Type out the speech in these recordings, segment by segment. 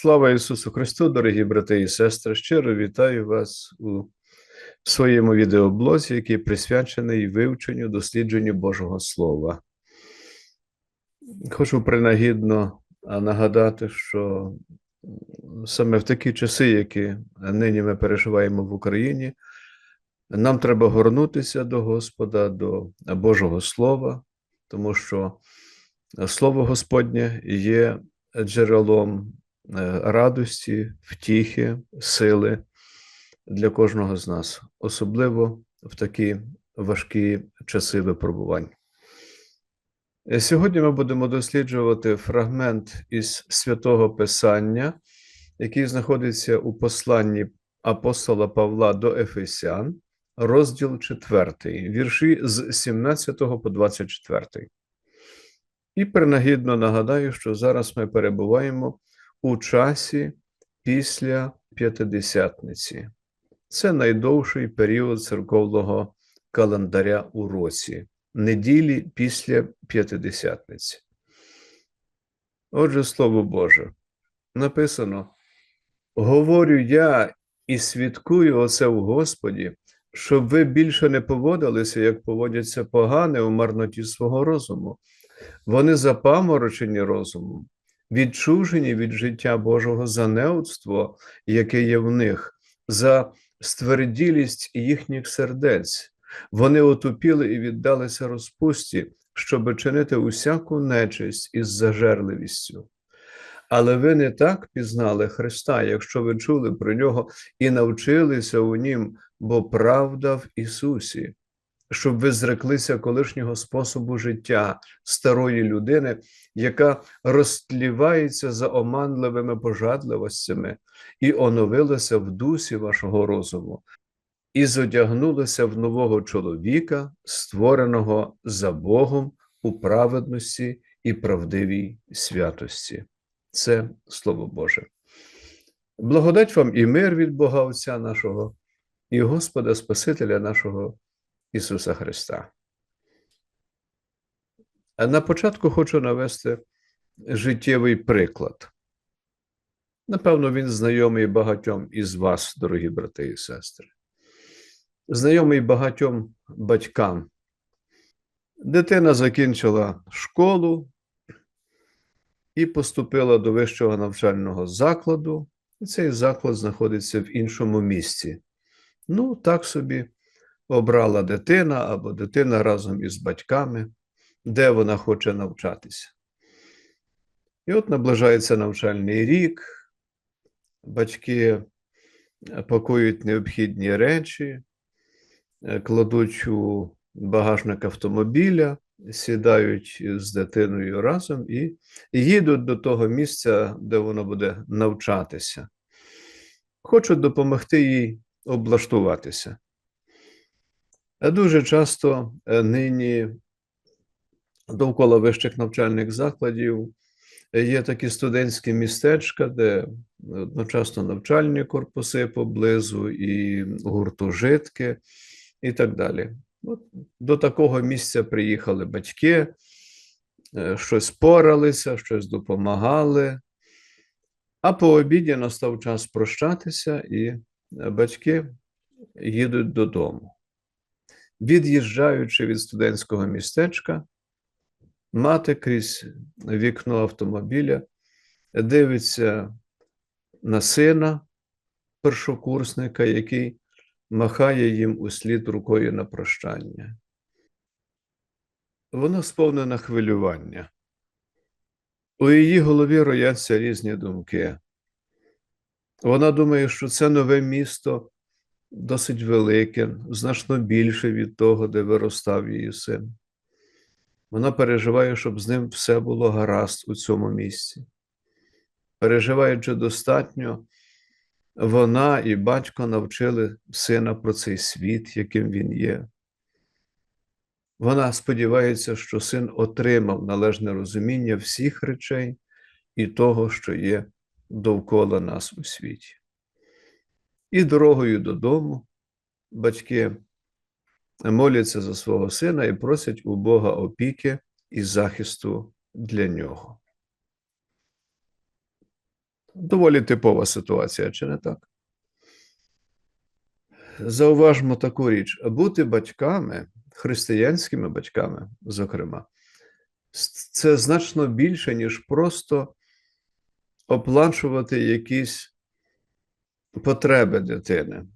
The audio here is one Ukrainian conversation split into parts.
Слава Ісусу Христу, дорогі брати і сестри! Щиро вітаю вас у своєму відеоблозі, який присвячений вивченню, дослідженню Божого Слова. Хочу принагідно нагадати, що саме в такі часи, які нині ми переживаємо в Україні, нам треба горнутися до Господа, до Божого Слова, тому що Слово Господнє є джерелом радості, втіхи, сили для кожного з нас, особливо в такі важкі часи випробувань. Е, Сьогодні ми будемо досліджувати фрагмент із святого Писання, який знаходиться у посланні апостола Павла до Ефесян, розділ 4, вірші з 17 по 24. І принагідно нагадаю, що зараз ми перебуваємо у часі після П'ятидесятниці. Це найдовший період церковного календаря у році, неділі після П'ятидесятниці. Отже, Слово Боже, написано: Говорю я і свідкую оце в Господі, щоб ви більше не поводилися, як поводяться погане у марноті свого розуму. Вони запаморочені розумом, відчужені від життя Божого за неудство, яке є в них, за стверділість їхніх сердець. Вони отупіли і віддалися розпусті, щоб чинити усяку нечисть із зажерливістю. Але ви не так пізнали Христа, якщо ви чули про нього і навчилися у нім, бо правда в Ісусі щоб ви зреклися колишнього способу життя старої людини, яка розтлівається за оманливими пожадливостями, і оновилася в дусі вашого розуму, і зодягнулася в нового чоловіка, створеного за Богом у праведності і правдивій святості. Це Слово Боже. Благодать вам і мир від Бога Отця нашого, і Господа Спасителя нашого. Ісуса Христа. А на початку хочу навести життєвий приклад. Напевно, він знайомий багатьом із вас, дорогі брати і сестри. Знайомий багатьом батькам. Дитина закінчила школу і поступила до вищого навчального закладу, і цей заклад знаходиться в іншому місці. Ну, так собі обрала дитина або дитина разом із батьками, де вона хоче навчатися. І от наближається навчальний рік, батьки пакують необхідні речі, е, кладуть у багажник автомобіля, сідають з дитиною разом і їдуть до того місця, де вона буде навчатися. Хочуть допомогти їй облаштуватися. Дуже часто е, нині довкола вищих навчальних закладів є такі студентські містечка, де одночасно навчальні корпуси поблизу, і гуртожитки, і так далі. От До такого місця приїхали батьки, е, щось поралися, щось допомагали. А по обіді настав час прощатися, і батьки їдуть додому. Від'їжджаючи від студентського містечка, мати крізь вікно автомобіля дивиться на сина першокурсника, який махає їм услід рукою на прощання. Вона сповнена хвилювання. У її голові рояться різні думки. Вона думає, що це нове місто досить велике, значно більше від того, де виростав її син. Вона переживає, щоб з ним все було гаразд у цьому місці. Переживає, чи достатньо, вона і батько навчили сина про цей світ, яким він є. Вона сподівається, що син отримав належне розуміння всіх речей і того, що є довкола нас у світі. І дорогою додому батьки моляться за свого сина і просять у Бога опіки і захисту для нього. Доволі типова ситуація, чи не так? Зауважмо таку річ: бути батьками, християнськими батьками, зокрема, це значно більше, ніж просто оплачувати якісь потреби дитини.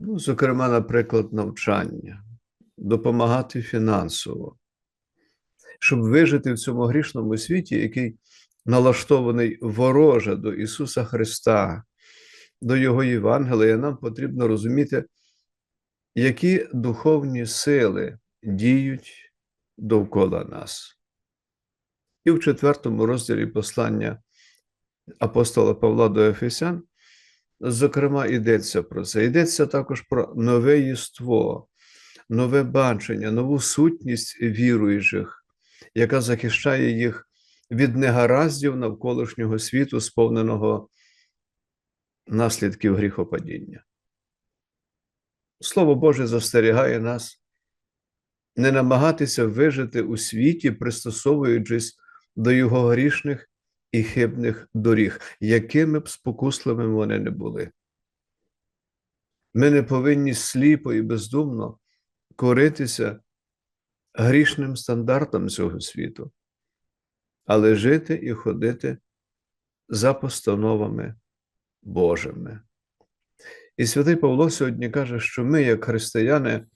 Ну, Зокрема, наприклад, навчання, допомагати фінансово, щоб вижити в цьому грішному світі, який налаштований вороже до Ісуса Христа, до Його Євангелія, нам потрібно розуміти, які духовні сили діють довкола нас. І в четвертому розділі послання апостола Павла до Ефесян, зокрема, йдеться про це. Йдеться також про нове єство, нове бачення, нову сутність віруючих, яка захищає їх від негараздів навколишнього світу, сповненого наслідків гріхопадіння. Слово Боже застерігає нас не намагатися вижити у світі, пристосовуючись до його грішних і хибних доріг, якими б спокусливими вони не були. Ми не повинні сліпо і бездумно коритися грішним стандартам цього світу, але жити і ходити за постановами Божими. І святий Павло сьогодні каже, що ми, як християни,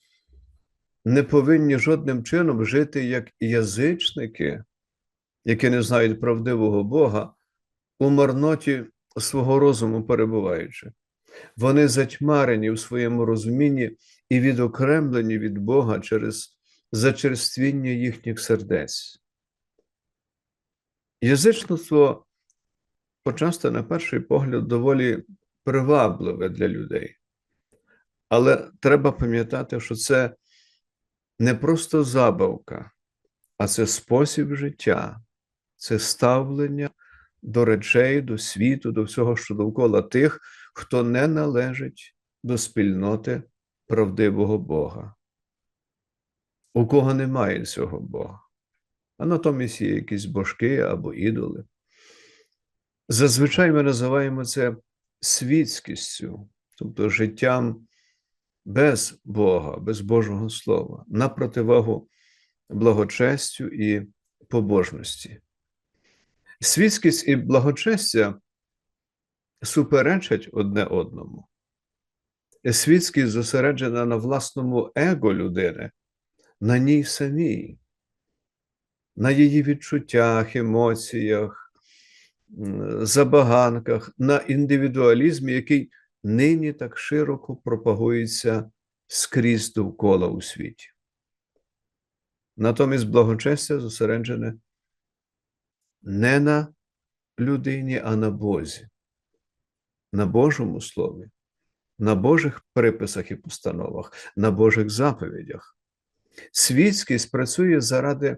не повинні жодним чином жити як язичники, які не знають правдивого Бога, у марноті свого розуму перебуваючи. Вони затьмарені в своєму розумінні і відокремлені від Бога через зачерствіння їхніх сердець. Язичництво почасто, на перший погляд, доволі привабливе для людей. Але треба пам'ятати, що це не просто забавка, а це спосіб життя, це ставлення до речей, до світу, до всього, що довкола тих, хто не належить до спільноти правдивого Бога, у кого немає цього Бога, а натомість є якісь божки або ідоли. Зазвичай ми називаємо це світськістю, тобто життям без Бога, без Божого Слова, на противагу благочестю і побожності. Світськість і благочестя суперечать одне одному. Світськість зосереджена на власному его людини, на ній самій, на її відчуттях, емоціях, забаганках, на індивідуалізмі, який нині так широко пропагується скрізь довкола у світі. Натомість благочестя зосереджене не на людині, а на Бозі, на Божому Слові, на Божих приписах і постановах, на Божих заповідях. Світськість працює заради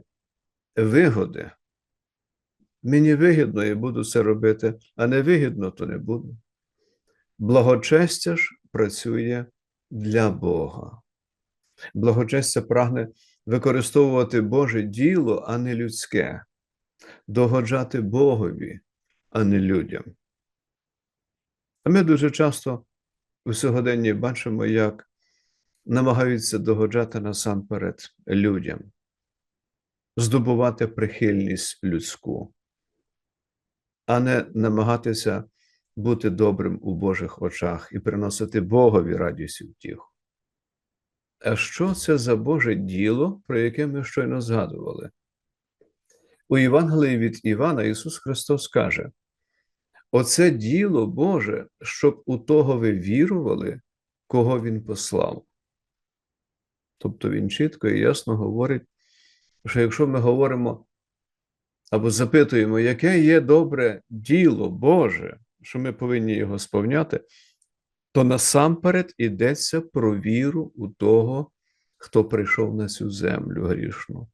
вигоди. Мені вигідно і буду це робити, а не вигідно, то не буду. Благочестя ж працює для Бога. Благочестя прагне використовувати Боже діло, а не людське, догоджати Богові, а не людям. А ми дуже часто у сьогоденні бачимо, як намагаються догоджати насамперед людям, здобувати прихильність людську, а не намагатися бути добрим у Божих очах і приносити Богові радість і втіху. А що це за Боже діло, про яке ми щойно згадували? У Євангелії від Івана Ісус Христос каже: Оце діло Боже, щоб у того ви вірували, кого Він послав. Тобто Він чітко і ясно говорить, що якщо ми говоримо або запитуємо, яке є добре діло Боже, що ми повинні його сповняти, то насамперед йдеться про віру у того, хто прийшов на цю землю грішну.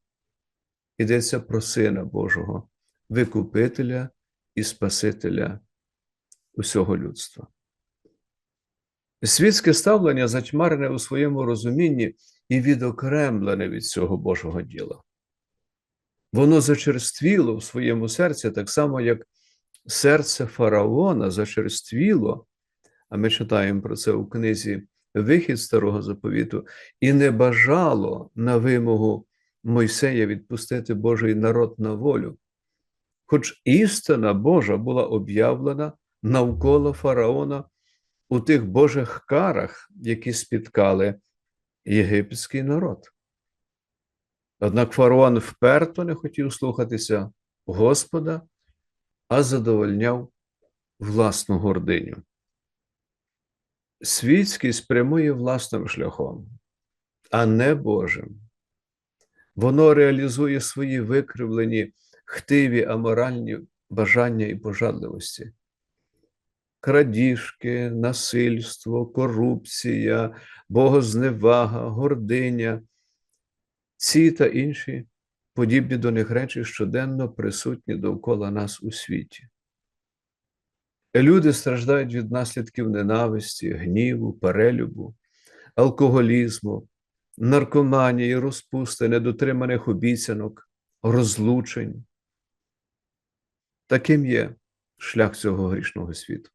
Йдеться про Сина Божого, Викупителя і Спасителя усього людства. Світське ставлення затьмарене у своєму розумінні і відокремлене від цього Божого діла. Воно зачерствіло в своєму серці, так само, як серце фараона зачерствіло, а ми читаємо про це у книзі Вихід старого заповіту, і не бажало на вимогу Мойсея відпустити Божий народ на волю. Хоч істина Божа була об'явлена навколо фараона у тих Божих карах, які спіткали єгипетський народ. Однак фараон вперто не хотів слухатися Господа, а задовольняв власну гординю. Світськість прямує власним шляхом, а не Божим. Воно реалізує свої викривлені, хтиві, аморальні бажання і пожадливості. Крадіжки, насильство, корупція, богозневага, гординя, ці та інші подібні до них речі щоденно присутні довкола нас у світі. Люди страждають від наслідків ненависті, гніву, перелюбу, алкоголізму, наркоманії, розпусти, недотриманих обіцянок, розлучень. Таким є шлях цього грішного світу.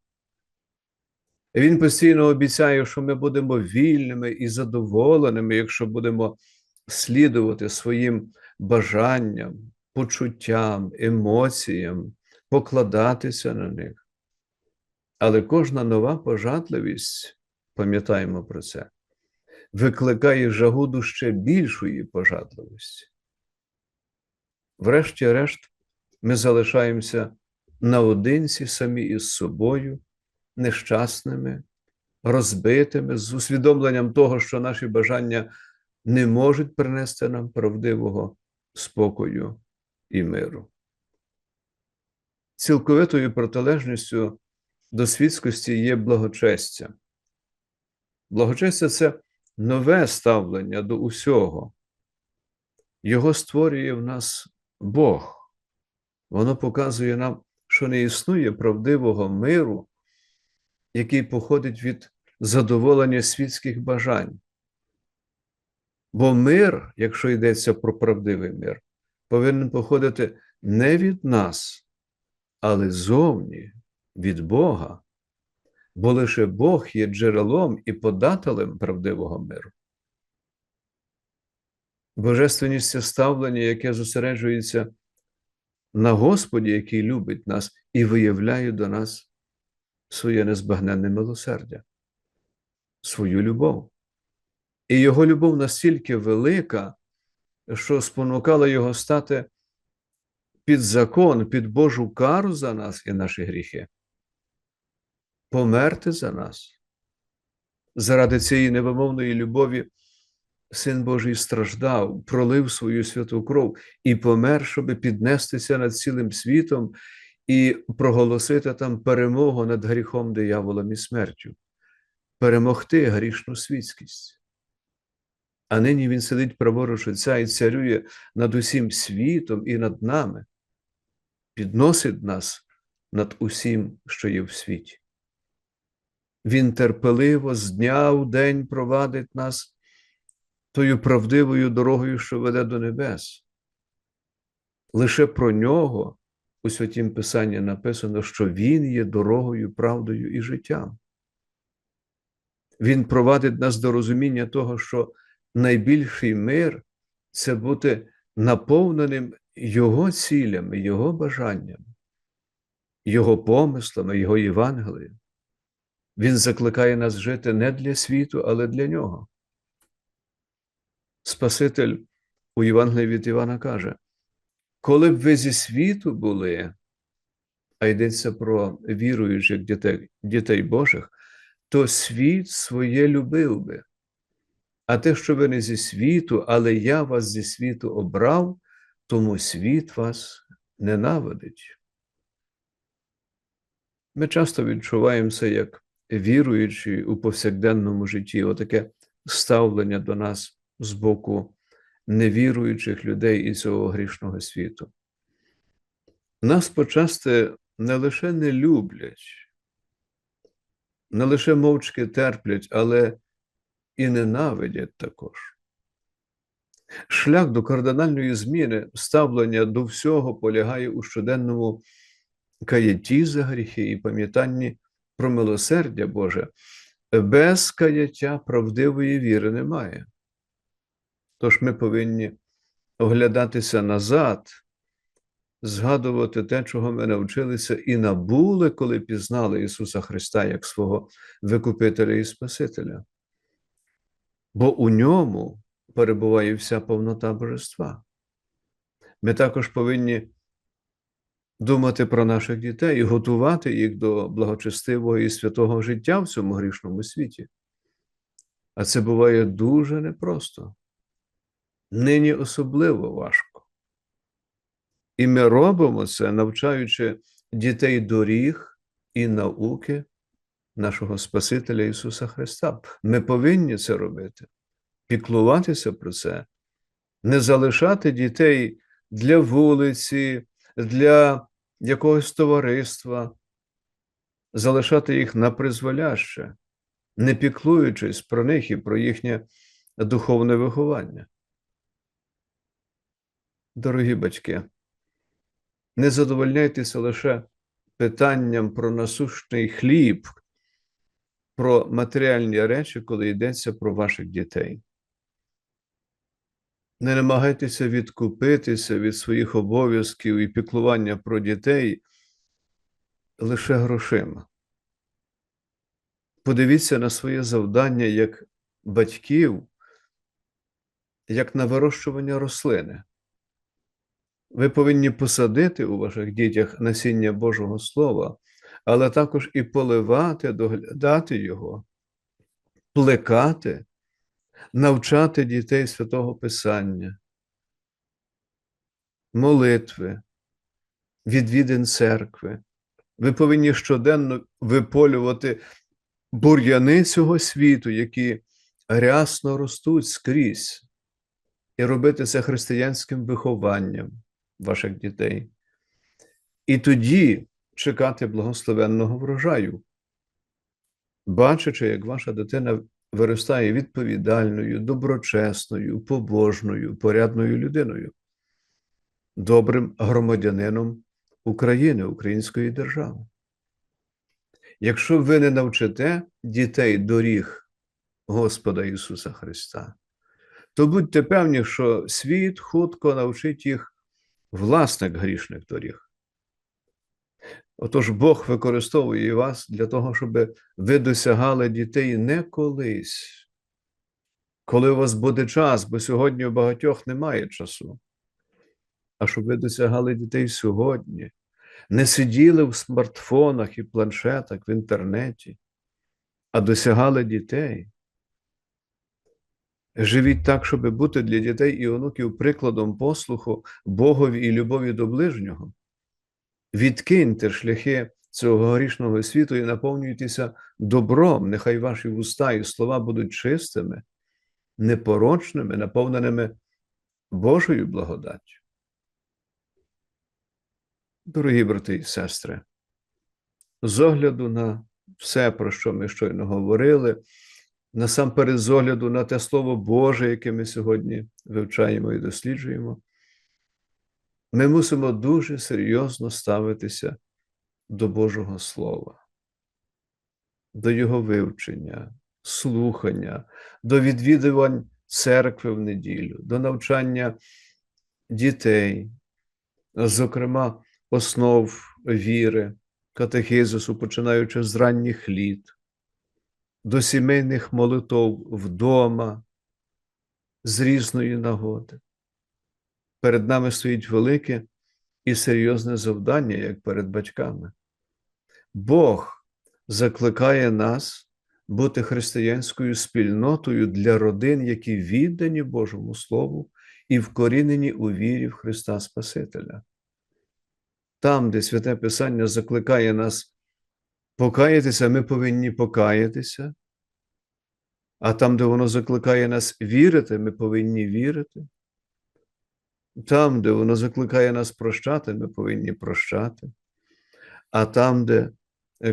Він постійно обіцяє, що ми будемо вільними і задоволеними, якщо будемо слідувати своїм бажанням, почуттям, емоціям, покладатися на них. Але кожна нова пожадливість, пам'ятаємо про це, викликає жагу ще більшої пожадливості. Врешті-решт, ми залишаємося наодинці самі із собою, нещасними, розбитими, з усвідомленням того, що наші бажання не можуть принести нам правдивого спокою і миру. Цілковитою протилежністю до світськості є благочестя. Благочестя це нове ставлення до усього. Його створює в нас Бог. Воно показує нам, що не існує правдивого миру, який походить від задоволення світських бажань. Бо мир, якщо йдеться про правдивий мир, повинен походити не від нас, але зовні від Бога, бо лише Бог є джерелом і подателем правдивого миру. Божественність це ставлення, яке зосереджується на Господі, який любить нас і виявляє до нас своє незбагненне милосердя, свою любов. І його любов настільки велика, що спонукала його стати під закон, під Божу кару за нас і наші гріхи, померти за нас. Заради цієї невимовної любові Син Божий страждав, пролив свою святу кров і помер, щоб піднестися над цілим світом і проголосити там перемогу над гріхом дияволом і смертю, перемогти грішну світськість. А нині він сидить праворуч Отця і царює над усім світом і над нами, підносить нас над усім, що є в світі. Він терпеливо з дня у день провадить нас тою правдивою дорогою, що веде до небес. Лише про нього у Святім Писанні написано, що Він є дорогою, правдою і життям. Він провадить нас до розуміння того, що найбільший мир це бути наповненим Його цілями, Його бажаннями, Його помислами, Його Євангелієм. Він закликає нас жити не для світу, але для нього. Спаситель у Євангелії від Івана каже: коли б ви зі світу були, а йдеться про віруючих дітей, дітей Божих, то світ своє любив би. А те, що ви не зі світу, але я вас зі світу обрав, тому світ вас ненавидить. Ми часто відчуваємо це як віруючі у повсякденному житті, отаке ставлення до нас з боку невіруючих людей і цього грішного світу. Нас почасти не лише не люблять, не лише мовчки терплять, але і ненавидять також. Шлях до кардинальної зміни ставлення до всього полягає у щоденному каяті за гріхи і пам'ятанні про милосердя Боже, без каяття правдивої віри немає. Тож ми повинні оглядатися назад, згадувати те, чого ми навчилися, і набули, коли пізнали Ісуса Христа як свого Викупителя і Спасителя. Бо у ньому перебуває вся повнота Божества. Ми також повинні думати про наших дітей і готувати їх до благочестивого і святого життя в цьому грішному світі. А це буває дуже непросто, нині особливо важко. І ми робимо це, навчаючи дітей доріг і науки нашого Спасителя Ісуса Христа. Ми повинні це робити, піклуватися про це, не залишати дітей для вулиці, для якогось товариства, залишати їх на призволяще, не піклуючись про них і про їхнє духовне виховання. Дорогі батьки, не задовольняйтеся лише питанням про насущний хліб, про матеріальні речі, коли йдеться про ваших дітей. Не намагайтеся відкупитися від своїх обов'язків і піклування про дітей лише грошима. Подивіться на своє завдання як батьків, як на вирощування рослини. Ви повинні посадити у ваших дітях насіння Божого Слова, але також і поливати, доглядати його, плекати, навчати дітей святого Писання, молитви, відвідин церкви. Ви повинні щоденно виполювати бур'яни цього світу, які рясно ростуть скрізь, і робити це християнським вихованням ваших дітей. І тоді чекати благословенного врожаю, бачачи, як ваша дитина виростає відповідальною, доброчесною, побожною, порядною людиною, добрим громадянином України, Української держави. Якщо ви не навчите дітей доріг Господа Ісуса Христа, то будьте певні, що світ хутко навчить їх власних грішних доріг. Отож Бог використовує вас для того, щоб ви досягали дітей не колись, коли у вас буде час, бо сьогодні у багатьох немає часу, а щоб ви досягали дітей сьогодні, не сиділи в смартфонах і планшетах в інтернеті, а досягали дітей. Живіть так, щоб бути для дітей і онуків прикладом послуху Богові і любові до ближнього. Відкиньте шляхи цього грішного світу і наповнюйтеся добром. Нехай ваші вуста і слова будуть чистими, непорочними, наповненими Божою благодаттю. Дорогі брати і сестри, з огляду на все, про що ми щойно говорили, насамперед з огляду на те Слово Боже, яке ми сьогодні вивчаємо і досліджуємо, ми мусимо дуже серйозно ставитися до Божого Слова, до Його вивчення, слухання, до відвідувань церкви в неділю, до навчання дітей, зокрема, основ віри, катехизису, починаючи з ранніх літ, до сімейних молитов вдома, з різної нагоди. Перед нами стоїть велике і серйозне завдання, як перед батьками. Бог закликає нас бути християнською спільнотою для родин, які віддані Божому Слову і вкорінені у вірі в Христа Спасителя. Там, де Святе Писання закликає нас покаятися, ми повинні покаятися, а там, де воно закликає нас вірити, ми повинні вірити. Там, де воно закликає нас прощати, ми повинні прощати. А там, де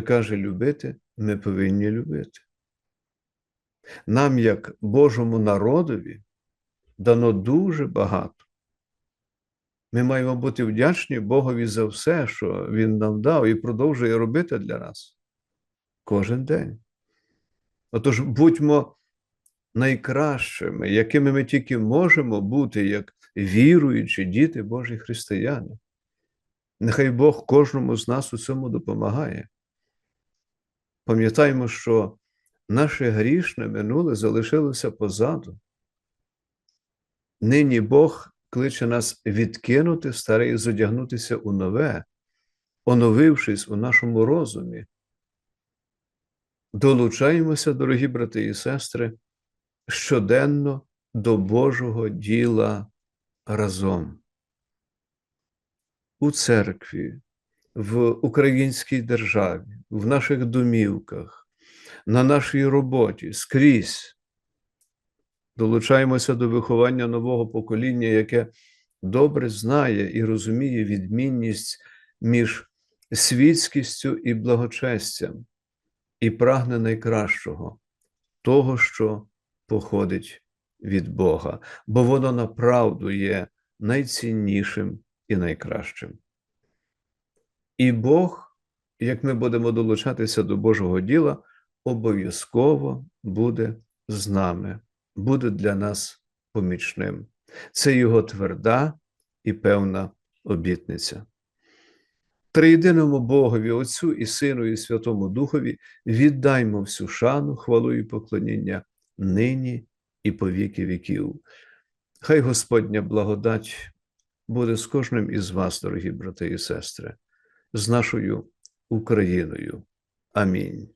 каже любити, ми повинні любити. Нам, як Божому народові, дано дуже багато. Ми маємо бути вдячні Богові за все, що Він нам дав і продовжує робити для нас кожен день. Отож, будьмо найкращими, якими ми тільки можемо бути, як віруючі діти Божі християни. Нехай Бог кожному з нас у цьому допомагає. Пам'ятаємо, що наше грішне минуле залишилося позаду. Нині Бог кличе нас відкинути старе і зодягнутися у нове, оновившись у нашому розумі. Долучаємося, дорогі брати і сестри, щоденно до Божого діла разом. У церкві, в українській державі, в наших домівках, на нашій роботі, скрізь. Долучаємося до виховання нового покоління, яке добре знає і розуміє відмінність між світськістю і благочестям, і прагне найкращого, того, що походить від Бога, бо воно направду є найціннішим і найкращим. І Бог, як ми будемо долучатися до Божого діла, обов'язково буде з нами, буде для нас помічним. Це його тверда і певна обітниця. Триєдиному Богові, Отцю і Сину, і Святому Духові віддаймо всю шану, хвалу і поклоніння нині і по віки віків. Хай Господня благодать буде з кожним із вас, дорогі брати і сестри, з нашою Україною. Амінь.